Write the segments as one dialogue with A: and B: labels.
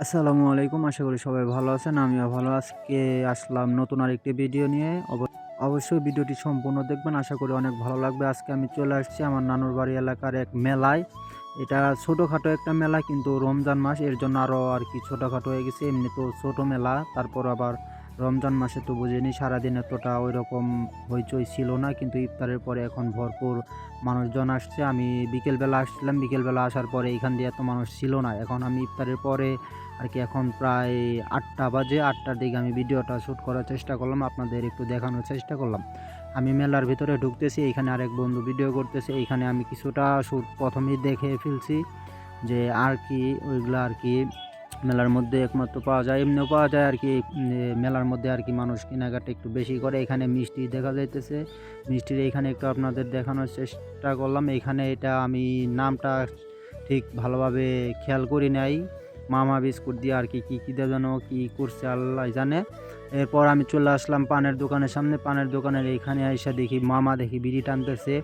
A: আসসালামু আলাইকুম, আশা করি সবাই ভালো আছেন, আমিও ভালো। আজকে আসলাম নতুন আরেকটি ভিডিও নিয়ে। অব- অবশ্যই ভিডিওটি সম্পূর্ণ দেখবেন, আশা করি অনেক ভালো লাগবে। আজকে আমি চলে আসছি আমার নানুর বাড়ি এলাকার এক মেলায়। এটা ছোটোখাটো একটা মেলা, কিন্তু রমজান মাস, এর জন্য আরও আর কি ছোটোখাটো হয়ে গেছে। এমনি তো ছোটো মেলা, তারপর আবার রমজান মাসে তো বুঝিনি, সারাদিন এতটা ওই রকম হইচই ছিল না, কিন্তু ইফতারের পরে এখন ভরপুর মানুষজন আসছে। আমি বিকেলবেলা আসছিলাম, বিকেলবেলা আসার পরে এখান দিয়ে এত মানুষ ছিল না। এখন আমি ইফতারের পরে আর কি এখন প্রায় আটটা বাজে, আটটার দিকে আমি ভিডিওটা শ্যুট করার চেষ্টা করলাম, আপনাদের একটু দেখানোর চেষ্টা করলাম। আমি মেলার ভিতরে ঢুকতেছি, এখানে আরেক বন্ধু ভিডিও করতেছে এইখানে আমি কিছুটা শ্যুট প্রথমেই দেখে ফেলছি যে আর কি ওইগুলো আর কি মেলার মধ্যে একমাত্র পাওয়া যায়, এমনিও পাওয়া যায় আর কি মেলার মধ্যে আর কি মানুষ কেনাকাটা একটু বেশি করে। এখানে মিষ্টি দেখা যাইতেছে। মিষ্টির এখানে একটু আপনাদের দেখানোর চেষ্টা করলাম। এখানে এটা আমি নামটা ঠিক ভালোভাবে খেয়াল করি নাই। মামা বিস্কুট দিয়ে আর কি, কী কী যেন কী করছে আল্লাহ জানে। এরপর আমি চলে আসলাম পানের দোকানের সামনে। পানের দোকানের এইখানে এসে দেখি মামা দেখি বিড়ি টানতেছে,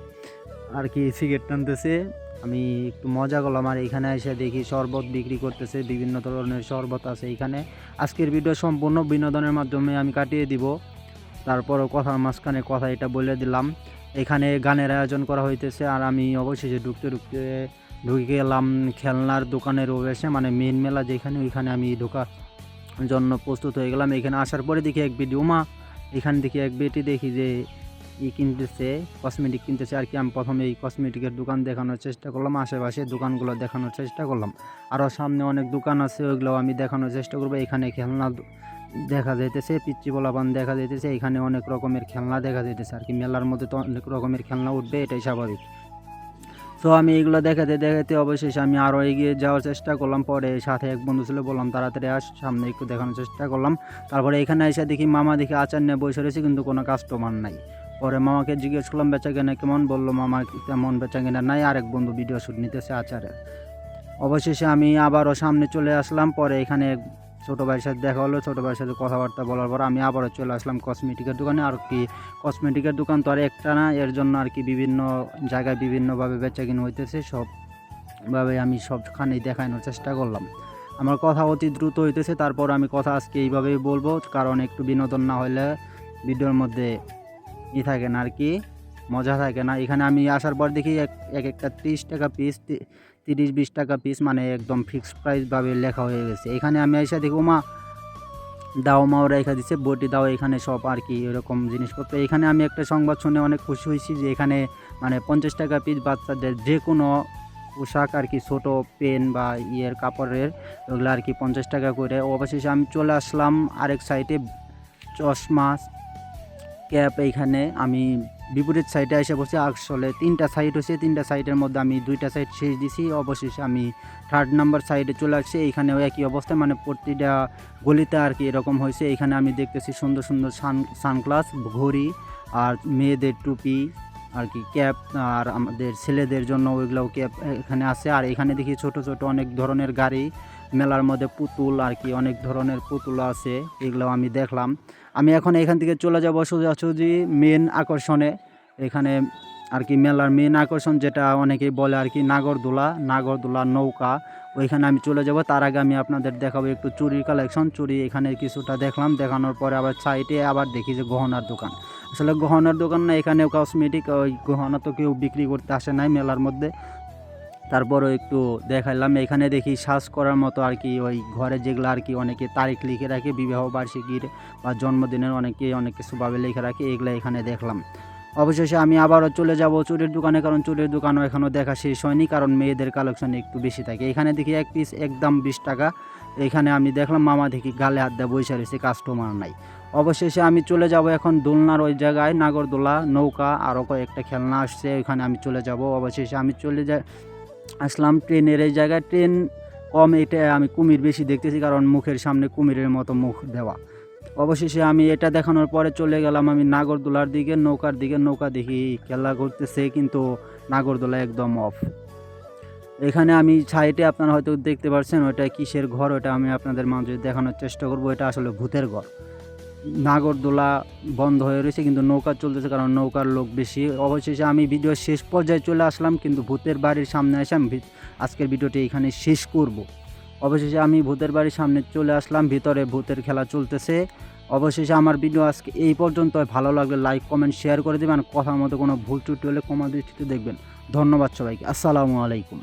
A: আর কি সিগারেট টানতেছে। আমি একটু মজা করলাম আর এখানে এসে দেখি শরবত বিক্রি করতেছে, বিভিন্ন ধরনের শরবত আছে এখানে। আজকের ভিডিও সম্পূর্ণ বিনোদনের মাধ্যমে আমি কাটিয়ে দিব। তারপরও কথার মাঝখানে কথা এটা বলে দিলাম। এখানে গানের আয়োজন করা হইতেছে আর আমি অবশেষে ঢুকতে ঢুকতে ঢুকে গেলাম খেলনার দোকানের ওবেসে মানে মেন মেলা যেখানে, ওইখানে আমি ঢোকার জন্য প্রস্তুত হয়ে গেলাম। এখানে আসার পরে দেখি এক ভিডিও মা এখানে দেখি এক বেটি দেখি যে ই কিনতেছে কসমেটিক কিনতেছে। আর কি, আমি প্রথমে এই কসমেটিকের দোকান দেখানোর চেষ্টা করলাম, আশেপাশে দোকানগুলো দেখানোর চেষ্টা করলাম। আরও সামনে অনেক দোকান আছে ওইগুলো আমি দেখানোর চেষ্টা করব। এখানে খেলনা দেখা যাইতেছে পিচ্চি পোলাপান দেখা যাইতেছে, এখানে অনেক রকমের খেলনা দেখা যাইতেছে। আর কি, মেলার মধ্যে তো অনেক রকমের খেলনা উঠবে, এটাই স্বাভাবিক। তো আমি এগুলো দেখাতে দেখাতে অবশেষে আমি আরও এগিয়ে যাওয়ার চেষ্টা করলাম। পরে সাথে এক বন্ধু ছিল, বললাম, তাড়াতাড়ি আস, সামনে একটু দেখানোর চেষ্টা করলাম। তারপরে এখানে এসে দেখি মামা দেখি আচার নিয়ে বসে রয়েছে, কিন্তু কোনো কাস্টমার নাই। পরে মামাকে জিজ্ঞেস করলাম, বেচা কেনা কেমন? বলল, মামা তেমন বেচা কেনা নাই, আরেক বন্ধু ভিডিও শ্যুট নিতেছে আচারের অবশেষে আমি আবারও সামনে চলে আসলাম, পরে এখানে ছোটো ভাইয়ের সাথে দেখা হলো, ছোটো ভাইয়ের সাথে কথাবার্তা বলার পর আমি আবারও চলে আসলাম কসমেটিকের দোকানে। আর কি কসমেটিকের দোকান তো আর একটা না, এর জন্য আর কি বিভিন্ন জায়গায় বিভিন্নভাবে বেচা কিনা হইতেছে, সবভাবে আমি সবখানেই দেখানোর চেষ্টা করলাম। আমার কথা অতি দ্রুত হইতেছে, তারপর আমি কথা আজকে এইভাবেই বলব, কারণ একটু বিনোদন না হলে ভিডিওর মধ্যে ই থাকে না আর কি, মজা থাকে না। এখানে আমি আসার পর দেখি এক এক একটা ত্রিশ টাকা পিস তিরিশ, বিশ টাকা পিস মানে একদম ফিক্সড প্রাইসভাবে লেখা হয়ে গেছে। এখানে আমি এসে দেখি মা দাও মাও রেখা দিচ্ছে বটি দাও এখানে সব আর কি, এরকম জিনিসপত্র। এখানে আমি একটা সংবাদ শুনে অনেক খুশি হয়েছি যে এখানে মানে পঞ্চাশ টাকা পিস বাচ্চাদের যে কোনো পোশাক আর কি, ছোটো পেন বা ইয়ের কাপড়ের, ওগুলো আর কি পঞ্চাশ টাকা করে। অবশেষে আমি চলে আসলাম আরেক সাইডে চশমা ক্যাপ এইখানে আমি বিপরীত সাইডে এসে বসে আসলে তিনটা সাইড হচ্ছে, তিনটা সাইডের মধ্যে আমি দুইটা সাইড শেষ দিছি। অবশেষে আমি থার্ড নাম্বার সাইডে চলে আসছি। এইখানেও একই অবস্থা মানে প্রতিটা গলিতে আর কি এরকম হয়েছে। এখানে আমি দেখতেছি সুন্দর সুন্দর সান সানগ্লাস ঘড়ি, আর মেয়েদের টুপি আর কি ক্যাপ আর আমাদের ছেলেদের জন্য ওইগুলোও ক্যাপ এখানে আছে। আর এখানে দেখি ছোট ছোট অনেক ধরনের গাড়ি, মেলার মধ্যে পুতুল আর কি, অনেক ধরনের পুতুল আছে এগুলো আমি দেখলাম। আমি এখন এখান থেকে চলে যাব সোজাসুজি মেন আকর্ষণে। এখানে আর কি মেলার মেন আকর্ষণ যেটা অনেকেই বলে আর কি, নাগরদোলা নাগরদোলা নৌকা। ওইখানে আমি চলে যাব, তার আগে আমি আপনাদের দেখাবো একটু চুরির কালেকশন চুরি এখানে কিছুটা দেখলাম, দেখানোর পরে আবার সাইডে আবার দেখি যে গহনার দোকান। আসলে গহনার দোকান না, এখানেও কসমেটিক ওই গহনা তো কেউ বিক্রি করতে আসে নাই মেলার মধ্যে। তারপরও একটু দেখাইলাম, এখানে দেখি শ্বাস করার মতো আর কি, ওই ঘরে যেগুলো আর কি অনেকে তারিখ লিখে রাখে, বিবাহ বার্ষিকীর বা জন্মদিনের অনেকে অনেক কিছুভাবে লিখে রাখে, এগুলো এখানে দেখলাম। অবশেষে আমি আবারও চলে যাব চুরির দোকানে, কারণ চুরির দোকানও এখনও দেখা শেষ হয়নি, কারণ মেয়েদের কালেকশন একটু বেশি থাকে। এখানে দেখি এক পিস একদম বিশ টাকা। এখানে আমি দেখলাম মামা দেখি গালে হাত দেওয়া বসে রয়েছে কাস্টমার নাই। অবশেষে আমি চলে যাব এখন দোলনার ওই জায়গায়, নাগরদোলা, নৌকা আরও কয়েকটা খেলনা আসছে, ওইখানে আমি চলে যাব। অবশেষে আমি চলে যাই আসলাম ট্রেনের এই জায়গায়। ট্রেন কম এটা আমি কুমির বেশি দেখতেছি কারণ মুখের সামনে কুমিরের মতো মুখ দেওয়া। অবশেষে আমি এটা দেখানোর পরে চলে গেলাম আমি নাগরদোলার দিকে, নৌকার দিকে। নৌকা দেখি খেলা করতেছে কিন্তু নাগরদোলা একদম অফ এখানে আমি সাইডে আপনারা হয়তো দেখতে পাচ্ছেন ওটা কিসের ঘর ওটা আমি আপনাদের মাঝে দেখানোর চেষ্টা করব, এটা আসলে ভূতের ঘর। নাগরদোলা বন্ধ হয়ে রয়েছে, কিন্তু নৌকা চলতেছে কারণ নৌকার লোক বেশি। অবশেষে আমি ভিডিও শেষ পর্যায়ে চলে আসলাম, কিন্তু ভূতের বাড়ির সামনে এসে আমি আজকের ভিডিওটি এখানে শেষ করব। অবশেষে আমি ভূতের বাড়ির সামনে চলে আসলাম, ভিতরে ভূতের খেলা চলতেছে। অবশেষে আমার ভিডিও আজকে এই পর্যন্ত। ভালো লাগলে লাইক কমেন্ট শেয়ার করে দেবেন। কথার মতো কোনো ভুল ত্রুটি হলে কমা দৃষ্টিতে দেখবেন। ধন্যবাদ সবাইকে। আসসালামু আলাইকুম।